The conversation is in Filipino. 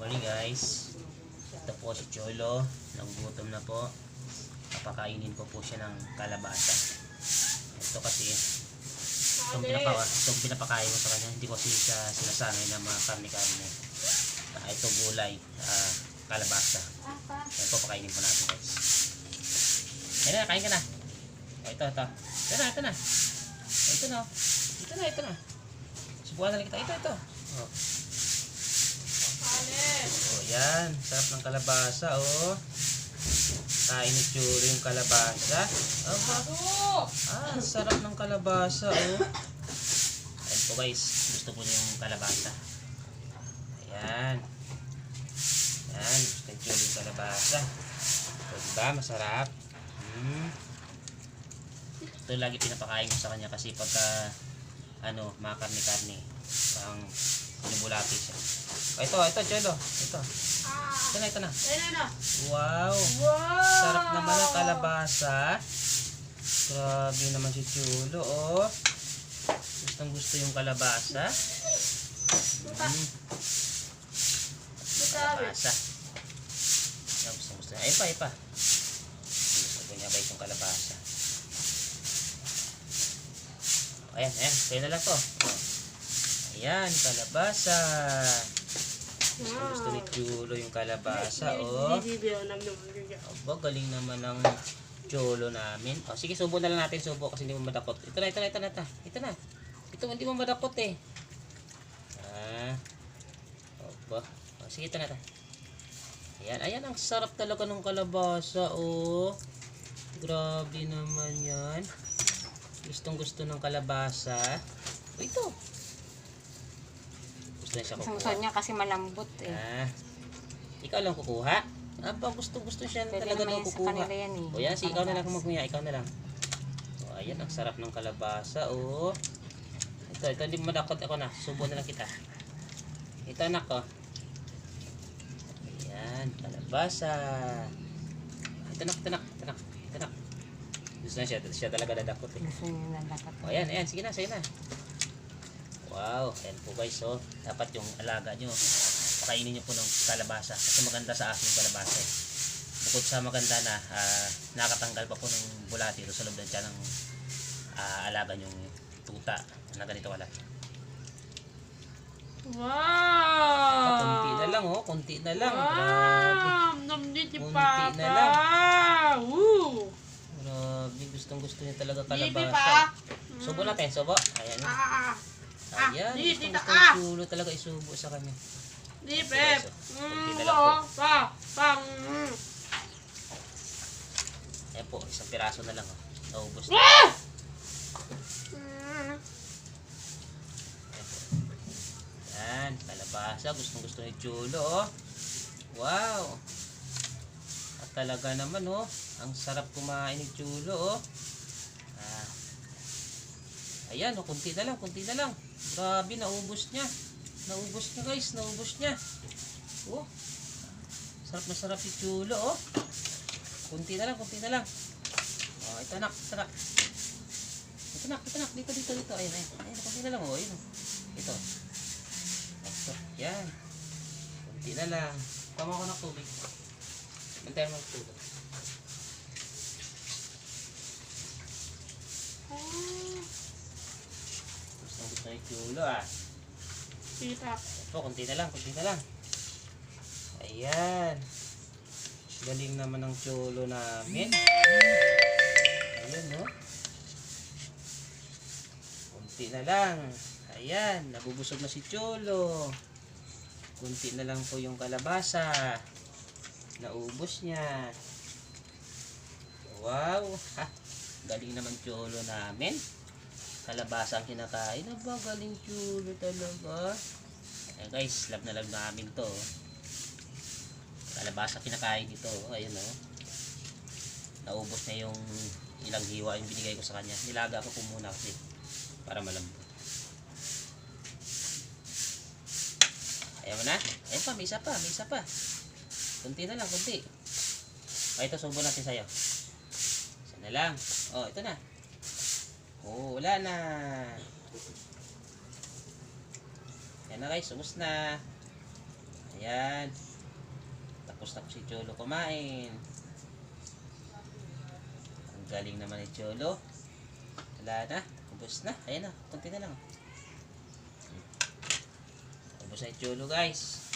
morning guys. Ito po si Cholo. Nagugutom na po. Papakainin ko po siya ng kalabasa. Ito kasi itong, pinapa, itong pinapakain ko sa kanya. Hindi ko siya sinasanay na mga karne-karne. Ah, ito gulay. ah, kalabasa. Po pakainin po natin guys. Ayun na, kain ka na. O, ito, ito. Ito na, ito na. Ito na. oh. Ito na, ito na. Subukan na kita. Ito, ito. Oh. Oh, yan. Sarap ng kalabasa, oh. Kain ni Churo yung kalabasa. Aba. Ah, sarap ng kalabasa, oh. Ayan po guys. Gusto niya yung kalabasa. Ayan. Ayan. Gusto ni Churo yung kalabasa. O, diba? Masarap. Hmm. Ito lagi pinapakain ko sa kanya kasi pagka ano, mga karne-karne. Parang binubulati siya. O, ito, ito, Cholo. Ito. Ito na, ito na. Wow! Wow! Sarap naman ang kalabasa. Grabe naman si Chulo, oh. Gustong gusto yung kalabasa. Mm, kalabasa. Yan, gusto niya. Ay pa, ay pa. Gusto ko niya ba itong kalabasa? Ayan, ayan. Sa'yo na lang to. Oh. Ayan, kalabasa. Gusto, gusto ni Chulo yung kalabasa, oh. Aba, galing naman ng cholo namin. O, sige, subo na lang natin, subo, kasi hindi mo madakot. Ito na, ito na, ito na, ito, ito na. Ito, hindi mo madakot eh. Ah. Aba. O, sige, ito na, ito. Ayan, ayan, ang sarap talaga ng kalabasa, oh. Grabe naman yan. Gustong gusto ng kalabasa. O, ito. Gusto niya siya Gusto kukuha. niya kasi malambot eh. Ah, ikaw lang kukuha? Aba, gusto gusto siya Pwede talaga daw kukuha. kanila yan eh. O yan, si ikaw na lang kumukuha, ikaw na lang. O, ayan, ang sarap ng kalabasa, oh. Ito, ito, hindi madakot ako na. Subo na lang kita. Ito, anak ko. Ayan, kalabasa. Ito, nak, ito, nak, ito, nak, ito, nak. Gusto na siya, siya talaga dadakot eh. Gusto niya na dapat. O, ayan, ayan, sige na, sige na. Wow, ayan po guys, oh. Dapat yung alaga nyo, pakainin nyo po ng kalabasa. Kasi maganda sa akin yung kalabasa eh. Bukod sa maganda na, ah, nakatanggal pa po ng bulati doon sa loob ng tiyan ng ah, alaga nyong tuta na ganito wala. Ah, konti na Wow! lang oh, konti na lang. Grabe. Wow! Namnit ni Kunti Papa! na lang. Woo! Grabe, gustong gusto niya talaga Bibi kalabasa. pa! Subo natin, subo. Ayan. Ah! Ah, Ayan, di, gustong gusto chulo talaga isubo sa kanya. Di, Pep! Mm, wow! Pa! Pang! Mm. Ayan po, isang piraso na lang. Oh. Naubos na. Ah! Ayan kalabasa. Gustong gusto ni Chulo, oh. Wow! At talaga naman, oh. Ang sarap kumain ni Chulo, oh. Ah. Ayan, oh. Kunti na lang, kunti na lang. Grabe, naubos niya. Naubos niya, guys. Naubos niya. Oh. Sarap na sarap ni Chulo, oh. Kunti na lang, kunti na lang. Oh, ito nak, ito nak. Ito nak, ito nak. Dito, dito, dito. Ayun, ayun. Ayun, kunti na lang, oh. Ayun. Ito. Ito. Yan. Kunti na lang. Tama ko ng tubig. Bantayan mo ng tubig. Gusto ni Chulo, ah. Tita. Ito, kunti na lang, kunti na lang. Ayan. Galing naman ng chulo namin. Ayan, no? Kunti na lang. Ayan, nabubusog na si chulo. Kunti na lang po yung kalabasa. Naubos niya. Wow! Ha! Galing naman chulo namin. Kalabasa ang kinakain. Aba, galing chulo talaga. Ayan guys, love na love namin to. Kalabasa kinakain nito. Oh, ayun oh. Naubos na yung ilang hiwa yung binigay ko sa kanya. Nilaga ko po muna kasi para malambot. Ayaw mo na? Ayun pa, may isa pa, may isa pa. Kunti na lang, kunti. O, ito, subo natin sa'yo. Isa na lang. Oh, ito na. Oh, wala na. Yan na guys, ubos na. Ayan. Tapos na si Cholo kumain. Ang galing naman ni Cholo. Wala na. Ubus na. Ayan na. Kunti na lang. Ubus na yung Cholo guys.